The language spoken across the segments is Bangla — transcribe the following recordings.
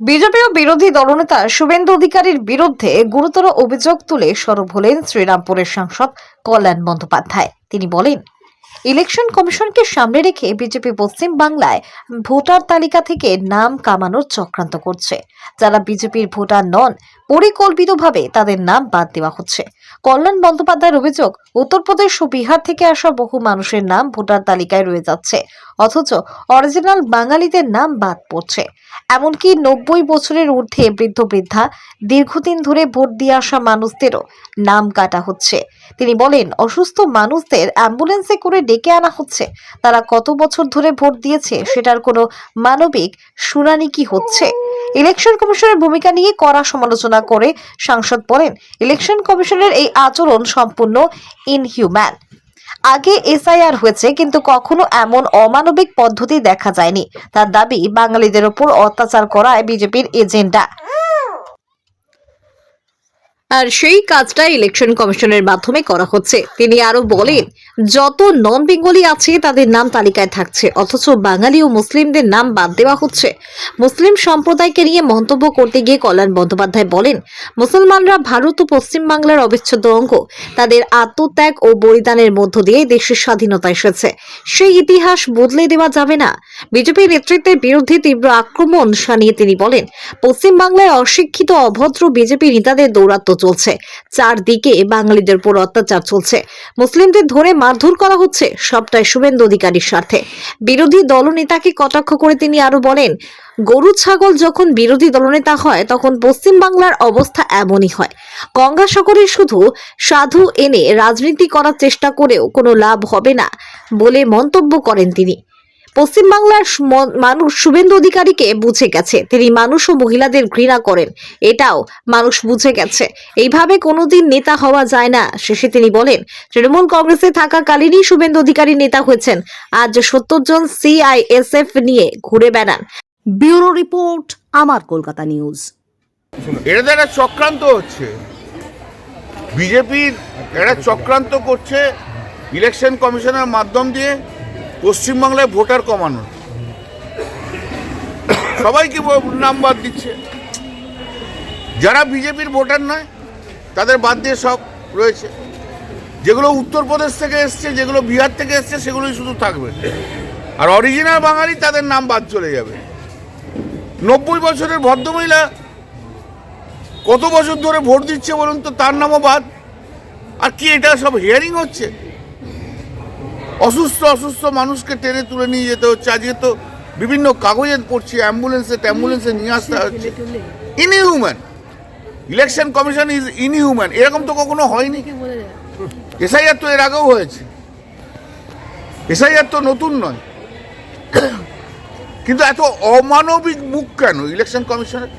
BJP ও বিরোধী দলনেতা শুভেন্দু অধিকারীর বিরুদ্ধে গুরুতর অভিযোগ তুলে সরব হলেন শ্রীরামপুরের সাংসদ কল্যাণ বন্দ্যোপাধ্যায়। তিনি বলেন ইলেকশন কমিশনকে সামনে রেখে বিজেপি পশ্চিম বাংলায় ভোটার তালিকা থেকে নাম কামানোর চক্রান্ত করছে। যারা বিজেপির ভোটার নন, পরিকল্পিতভাবে তাদের নাম বাদ দেওয়া হচ্ছে। কল্যাণ বন্দ্যোপাধ্যায়ের অভিযোগ, উত্তরপ্রদেশ ও বিহার থেকে আসা বহু মানুষের নাম ভোটার তালিকায় রয়ে যাচ্ছে। অথচ অরিজিনাল বাঙালিদের নাম বাদ পড়ছে। এমনকি নব্বই বছরের ঊর্ধ্বে বৃদ্ধ বৃদ্ধা, দীর্ঘদিন ধরে ভোট দিয়ে আসা মানুষদেরও নাম কাটা হচ্ছে। তিনি বলেন, অসুস্থ মানুষদের অ্যাম্বুলেন্সে করে ডেকে আনা হচ্ছে। তারা কত বছর ধরে ভোট দিয়েছে সেটার কোনো মানবিক শুনানি কি হচ্ছে? ইলেকশন কমিশনের ভূমিকা নিয়ে কড়া সমালোচনা করে সাংসদ বলেন, ইলেকশন কমিশনের এই আচরণ সম্পূর্ণ ইনহিউম্যান আগে এসআইআর হয়েছে, কিন্তু কখনো এমন অমানবিক পদ্ধতি দেখা যায়নি। তার দাবি, বাঙালিদের ওপর অত্যাচার করায় বিজেপির এজেন্ডা। আর সেই কাজটা ইলেকশন কমিশনের মাধ্যমে করা হচ্ছে। তিনি আরও বলেন, যত নন বেঙ্গলি আছে, তাদের নাম তালিকায় থাকছে, অথচ বাঙালি ও মুসলিমদের নাম বাদ দেওয়া হচ্ছে। মুসলিম সম্প্রদায়কে নিয়ে মন্তব্য করতে গিয়ে কল্যাণ বন্দ্যোপাধ্যায় বলেন, মুসলমানরা ভারত ও পশ্চিম বাংলার অবিচ্ছেদ্য অঙ্গ। তাদের আত্মত্যাগ ও বলিদানের মধ্য দিয়ে দেশের স্বাধীনতা এসেছে। সেই ইতিহাস বদলে দেওয়া যাবে না। বিজেপি নেতৃত্বের বিরুদ্ধে তীব্র আক্রমণ শানিয়ে তিনি বলেন পশ্চিম বাংলায় অশিক্ষিত অভদ্র বিজেপি নেতাদের দৌরাত্ম্য চলছে। চারদিকে বাঙালিদের উপর অত্যাচার চলছে। মুসলিমদের ধরে মারধর করা হচ্ছে সবটাই শুভেন্দু অধিকারীর স্বার্থে। বিরোধী দলনেতাকে কটাক্ষ করে তিনি আরও বলেন, গরু, ছাগল যখন বিরোধী দলনেতা হয়, তখন পশ্চিম বাংলার অবস্থা এমনই হয়। গঙ্গা গঙ্গাসাগরে শুধু সাধু এনে রাজনীতি করার চেষ্টা করেও কোনো লাভ হবে না বলে মন্তব্য করেন তিনি। পশ্চিমবাংলার মানুষ শুভেন্দু অধিকারীকে বুঝে গেছে। তিনি মানুষ ও মহিলাদের ঘৃণা করেন। এটাও মানুষ বুঝে গেছে। এইভাবে কোনোদিন নেতা হওয়া যায় না শেষে তিনি বলেন তৃণমূল কংগ্রেসে থাকাকালীনই শুভেন্দু অধিকারী নেতা হয়েছেন। আজ সত্তর জন সিআইএসএফ নিয়ে ঘুরে বেড়ান। ব্যুরো রিপোর্ট আমার কলকাতা নিউজ। এটা তো একটা চক্রান্ত হচ্ছে। বিজেপির একটা চক্রান্ত করছে ইলেকশন কমিশনের মাধ্যম দিয়ে। পশ্চিমবাংলায় ভোটার কমানোর। সবাইকে ব- নাম বাদ দিচ্ছে। যারা বিজেপির ভোটার নয়, তাদের বাদ দিয়ে সব রয়েছে। যেগুলো উত্তরপ্রদেশ থেকে এসছে, যেগুলো বিহার থেকে এসছে, সেগুলোই শুধু থাকবে। আর অরিজিনাল বাঙালি তাদের নাম বাদ চলে যাবে। নব্বই বছরের ভদ্রমহিলা কত বছর ধরে ভোট দিচ্ছে বলুন তো, তার নামও বাদ। আর কি এটা সব হিয়ারিং হচ্ছে? অসুস্থ অসুস্থ মানুষকে টেনে তুলে নিয়ে যেতে হচ্ছে। আজকে তো বিভিন্ন কাগজে পড়ছি অ্যাম্বুলেন্সে ট্যাম্বুলেন্সে নিয়ে আসতে হচ্ছে। Inhuman election commission is inhuman এরকম তো কখনো হয়নি। এসআইআর তো এর আগেও হয়েছে। এসআইআর তো নতুন নয়। কিন্তু এত অমানবিক মুখ কেন ইলেকশন কমিশনের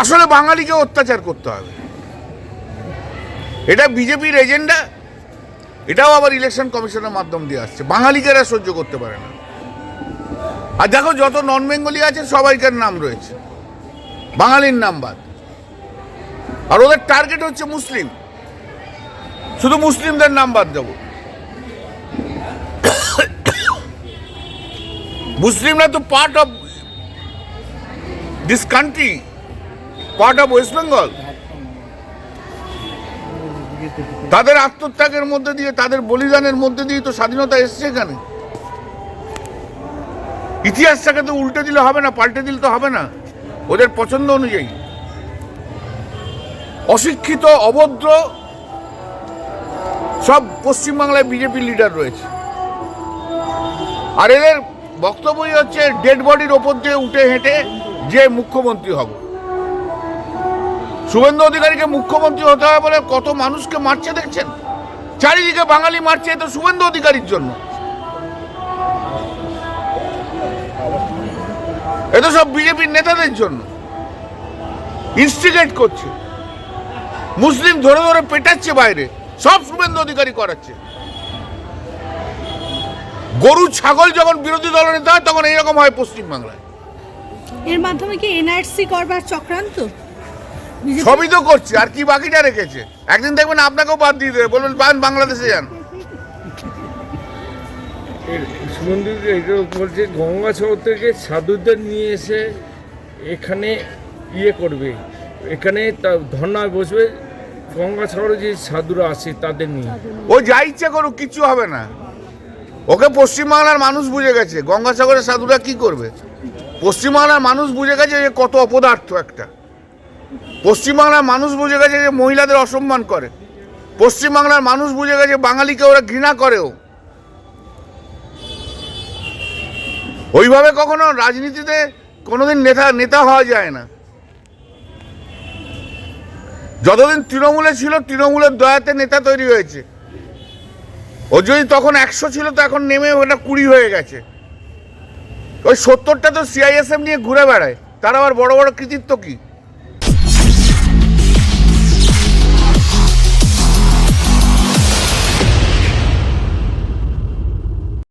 আসলে বাঙালিকে অত্যাচার করতে হবে। এটা বিজেপির এজেন্ডা। এটাও আবার ইলেকশন কমিশনের মাধ্যম দিয়ে আসছে। বাঙালিকে এরা সহ্য করতে পারে না। আর দেখো, যত নন বেঙ্গলি আছে, সবাইকার নাম রয়েছে। বাঙালির নাম বাদ। আর ওদের টার্গেট হচ্ছে মুসলিম। শুধু মুসলিমদের নাম বাদ দেবো। মুসলিমরা তো part of this country part of West Bengal তাদের আত্মত্যাগের মধ্যে দিয়ে, তাদের বলিদানের মধ্যে দিয়ে তো স্বাধীনতা এসছে এখানে। ইতিহাসটাকে তো উল্টে দিলে হবে না, পাল্টে দিলে তো হবে না। ওদের পছন্দ অনুযায়ী। অশিক্ষিত, অভদ্র, সব পশ্চিমবাংলায় বিজেপি লিডার রয়েছে। আর এদের বক্তব্যই হচ্ছে, ডেড বডির ওপর দিয়ে উঠে হেঁটে যে মুখ্যমন্ত্রী হব। শুভেন্দু অধিকারীকে মুখ্যমন্ত্রী হতে হবে বলে কত মানুষকে মারছে দেখছেন? চারিদিকে বাঙালি মারছে তো শুভেন্দু অধিকারীর জন্য। এ তো সব বিজেপির নেতাদের জন্য। ইনস্টিগেট করছে। মুসলিম ধরে ধরে পেটাচ্ছে বাইরে। সব শুভেন্দু অধিকারী করাচ্ছে। গরু, ছাগল যখন বিরোধী দলনেতা হয়, তখন এইরকম হয় পশ্চিমবাংলায়। এর মাধ্যমে কি এনআরসি করবার চক্রান্ত? সবই তো করছে আর কি বাকিটা রেখেছে? একদিন দেখবেন আপনাকেও বাদ দিয়ে দেবে বলবেন পান বাংলাদেশে যান। সুমন্দির এটা বলছে গঙ্গাসাগর থেকে সাধুদের নিয়ে এসে এখানে ইয়ে করবে। এখানে তা ধর্নায় বসবে। গঙ্গাসাগরে যে সাধুরা আসে তাদের নিয়ে। ও যা ইচ্ছে করুক কিচ্ছু হবে না। ওকে পশ্চিমবাংলার মানুষ বুঝে গেছে গঙ্গাসাগরের সাধুরা কি করবে? পশ্চিমবাংলার মানুষ বুঝে গেছে যে কত অপদার্থ একটা। পশ্চিমবাংলার মানুষ বুঝে গেছে যে মহিলাদের অসম্মান করে। পশ্চিমবাংলার মানুষ বুঝে গেছে বাঙালিকে ওরা ঘৃণা করেও। ওইভাবে কখনো রাজনীতিতে কোনোদিন নেতা নেতা হওয়া যায় না। যতদিন তৃণমূলে ছিল, তৃণমূলের দয়াতে নেতা তৈরি হয়েছে। ও যদি তখন একশো ছিল, তো এখন নেমে ওটা কুড়ি হয়ে গেছে। ওই সত্তরটা তো সিআইএসএফ নিয়ে ঘুরে বেড়ায়। তার আবার বড় বড় কৃতিত্ব কি?